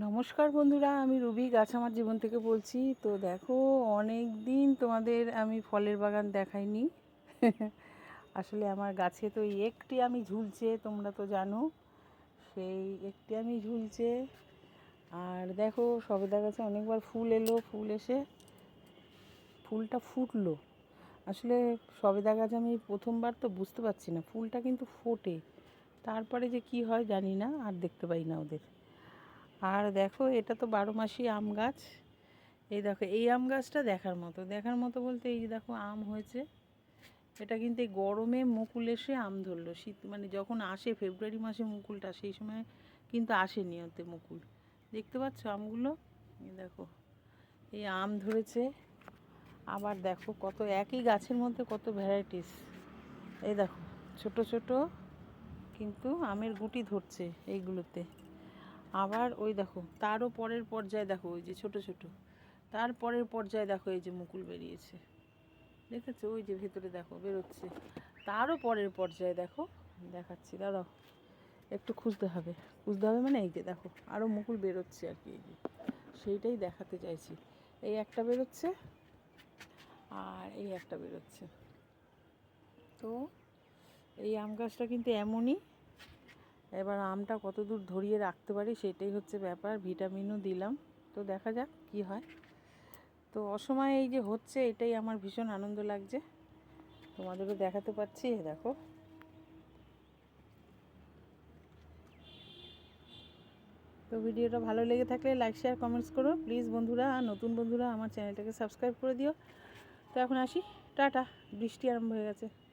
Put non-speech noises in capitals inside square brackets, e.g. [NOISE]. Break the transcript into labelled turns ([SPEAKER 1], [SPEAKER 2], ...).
[SPEAKER 1] নমস্কার বন্ধুরা, আমি রুবি গাছ আমার জীবন থেকে বলছি। তো দেখো অনেক দিন তোমাদের আমি ফলের বাগান দেখাইনি। [LAUGHS] আসলে আমার গাছে তো একটি আমি ঝুলছে, তোমরা তো জানো। সেই একটি আমি ঝুলছে। আর দেখো, সবেদা গাছে অনেকবার ফুল এলো, ফুল এসে ফুলটা ফুটলো। আসলে সবেদা গাছ আমি প্রথমবার তো বুঝতে পারছি না, ফুলটা কিন্তু ফোটে। তারপরে যে কি হয় জানি না, আর দেখতে পাই না ওদের। আর দেখো, এটা তো বারো মাসি আম গাছ। এই দেখো, এই আম গাছটা দেখার মতো। দেখার মতো বলতে এই যে দেখো, আম হয়েছে। এটা কিন্তু এই গরমে মুকুল এসে আম ধরলো। শীত মানে যখন আসে, ফেব্রুয়ারি মাসে মুকুলটা, সেই সময় কিন্তু আসেনি ওতে মুকুল। দেখতে পাচ্ছ আমগুলো? এই দেখো, এই আম ধরেছে। আবার দেখো, কত একই গাছের মধ্যে কত ভ্যারাইটিস এই দেখো, ছোট ছোট কিন্তু আমের গুটি ধরছে এইগুলোতে। আবার ওই দেখো, তারও পরের পর্যায়ে দেখো, ওই যে ছোট ছোট। তার পরের পর্যায়ে দেখো, এই যে মুকুল বেরিয়েছে। দেখেছ? ওই যে ভেতরে দেখো, বেরোচ্ছে। তারও পরের পর্যায়ে দেখো, দেখাচ্ছি, দাঁড়াও। একটু খুঁজতে হবে। খুঁজতে হবে মানে এই যে দেখো আরও মুকুল বেরোচ্ছে আর কি, এই যে। সেইটাই দেখাতে চাইছি। এই একটা বেরোচ্ছে, আর এই একটা বেরোচ্ছে। তো, এই আম গাছটা কিন্তু এমনই এবার আমটা কত দূর ধরিয়ে রাখতে পারি সেটাই হচ্ছে ব্যাপার, ভিটামিনও দিলাম। তো দেখা যাক কি হয়। তো অসময়ে এই যে হচ্ছে এটাই আমার ভীষণ আনন্দ লাগছে। তোমাদেরও দেখাতে এই দেখো। তো ভিডিওটা ভালো লেগে থাকলে লাইক, শেয়ার, কমেন্টস করো। প্লিজ বন্ধুরা আর নতুন বন্ধুরা আমার চ্যানেলটাকে সাবস্ক্রাইব করে দিও। তো এখন আসি। টাটা, বৃষ্টি আরম্ভ হয়ে গেছে।